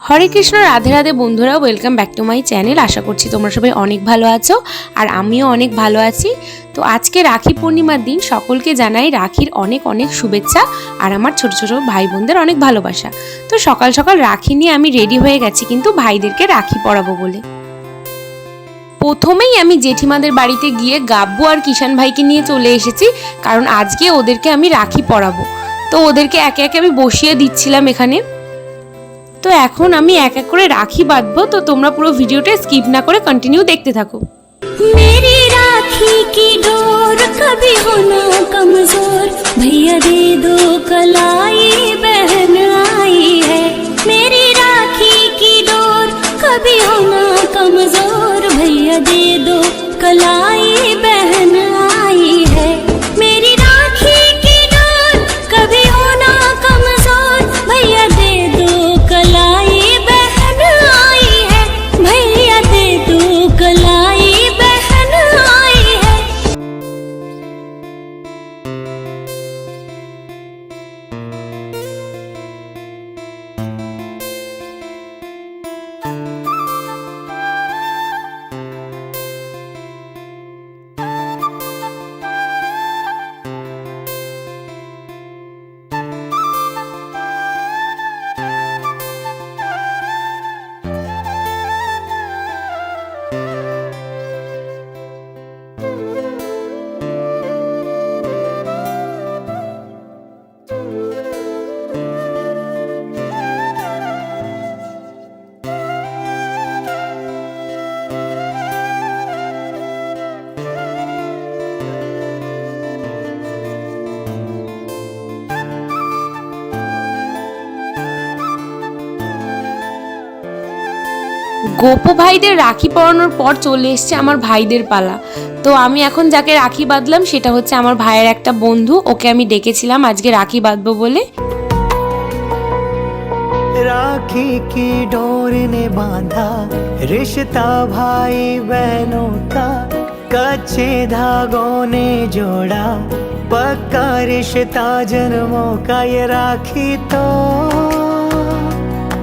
হরে কৃষ্ণ, রাধে রাধে বন্ধুরা welcome back to my channel আশা করছি তোমরা সবাই অনেক ভালো আছো আর আমিও অনেক ভালো আছি। তো আজকে রাখি পূর্ণিমার দিন, সকলকে জানাই রাখির অনেক অনেক শুভেচ্ছা আর আমার ছোট ছোট ভাই বোনদের অনেক ভালোবাসা। তো সকাল সকাল রাখি নিয়ে আমি রেডি হয়ে গেছি, কিন্তু ভাইদেরকে রাখি পরাবো বলে। প্রথমেই আমি জেঠিমাদের বাড়িতে গিয়ে গাব্বু আর কিষান ভাইকে নিয়ে চলে এসেছি, কারণ আজকে ওদেরকে আমি রাখি পরাবো। তো ওদেরকে একে একে আমি বসিয়ে দিচ্ছিলাম এখানে। তো এখন আমি এক এক করে রাখি বাঁধবো তো তোমরা পুরো ভিডিওটা স্কিপ না করে কন্টিনিউ দেখতে থাকো मेरी राखी की डोर कभी होना कमजोर भैया दे दो कलाई बहन গোপো ভাইদের রাখি পরানোর পর চলে এসছে আমার ভাইদের পালা তো আমি এখন যাকে রাখি বাঁধলাম সেটা হচ্ছে আমার ভাইয়ের একটা বন্ধু ওকে আমি ডেকেছিলাম আজকে রাখি বাঁধবো বলে राखी की डोर ने बांधा रिश्ता भाई बहनों का कच्चे धागों ने जोड़ा पक्का रिश्ता जन्मों का ये राखी तो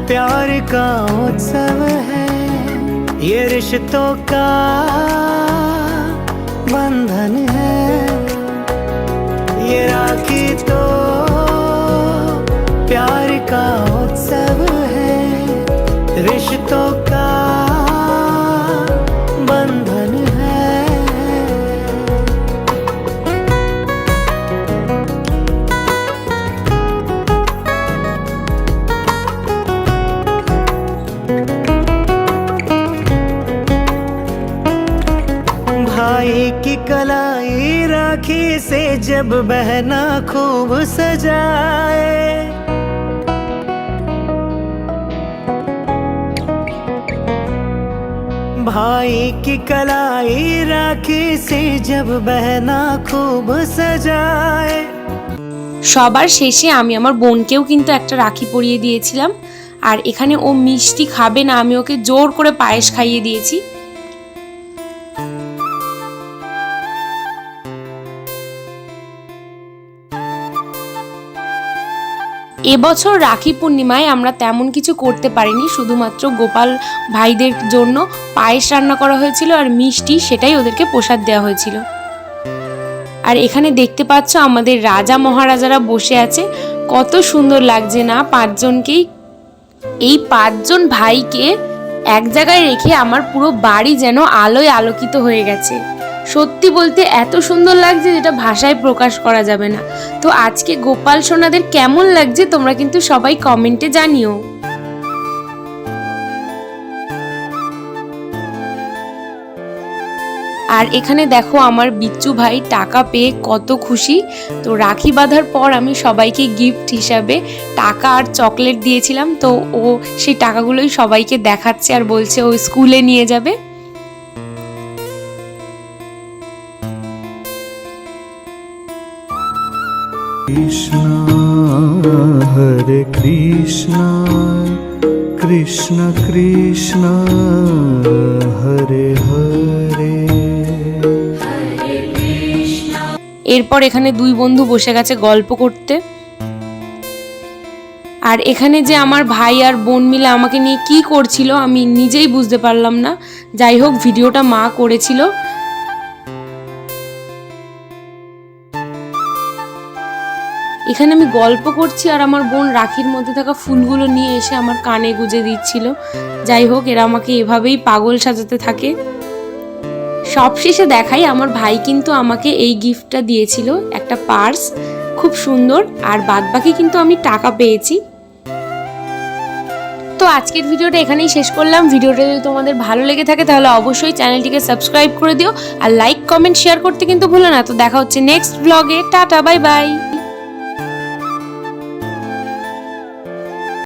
प्यार का उत्सव है ये रिश्तों का बंधन है। ये राखी तो की कलाई राखी से जब बहना खूब सजाए भाई की कलाई राखी से जब बहना खूब सजाए সবার শেষে আমি আমার বোনকেও কিন্তু একটা রাখি পরিয়ে দিয়েছিলাম আর এখানে ও মিষ্টি খাবে না আমি ওকে জোর করে পায়েস খাইয়ে দিয়েছি এবছর রাখি পূর্ণিমায় আমরা তেমন কিছু করতে পারিনি, শুধুমাত্র গোপাল ভাইদের জন্য পায়েস রান্না করা হয়েছিল আর মিষ্টি সেটাই ওদেরকে প্রসাদ দেওয়া হয়েছিল। আর এখানে দেখতে পাচ্ছ আমাদের রাজা মহারাজারা বসে আছে, কত সুন্দর লাগছে না পাঁচজনকেই। এই পাঁচজন ভাইকে এক জায়গায় রেখে আমার পুরো বাড়ি যেন আলোয় আলোকিত হয়ে গেছে। সত্যি বলতে এত সুন্দর লাগছে যেটা ভাষায় প্রকাশ করা যাবে না। তো আজকে গোপাল সোনাদের কেমন লাগছে তোমরা কিন্তু সবাই কমেন্টে জানিও। আর এখানে দেখো আমার বিচ্চু ভাই টাকা পেয়ে কত খুশি। তো রাখি বাঁধার পর আমি সবাইকে গিফট হিসাবে টাকা আর চকলেট দিয়েছিলাম। তো ও সেই টাকাগুলোই সবাইকে দেখাচ্ছে আর বলছে ও স্কুলে নিয়ে যাবে। Krishna Hare Krishna Krishna Krishna Hare Hare এরপর এখানে দুই বন্ধু বসে গেছে গল্প করতে। আর এখানে যে আমার ভাই আর বোন মিলে আমাকে নিয়ে কি করছিল আমি নিজেই বুঝতে পারলাম না। যাই হোক, ভিডিওটা মা করেছিল। এখানে আমি গল্প করছি আর আমার বোন রাখির মধ্যে থাকা ফুলগুলো নিয়ে এসে আমার কানে গুজে দিচ্ছিল। যাই হোক, এরা আমাকে এভাবেই পাগল সাজাতে থাকে। সবশেষে দেখাই, আমার ভাই কিন্তু আমাকে এই গিফটটা দিয়েছিল, একটা পার্স, খুব সুন্দর। আর বাদবাকি কিন্তু আমি টাকা পেয়েছি। তো আজকের ভিডিওটা এখানেই শেষ করলাম। ভিডিওটা যদি তোমাদের ভালো লেগে থাকে, তাহলে অবশ্যই চ্যানেলটিকে সাবস্ক্রাইব করে দিও। আর লাইক, কমেন্ট, শেয়ার করতে কিন্তু ভুলো না। তো দেখা হচ্ছে নেক্সট ব্লগে টাটা, বাই বাই।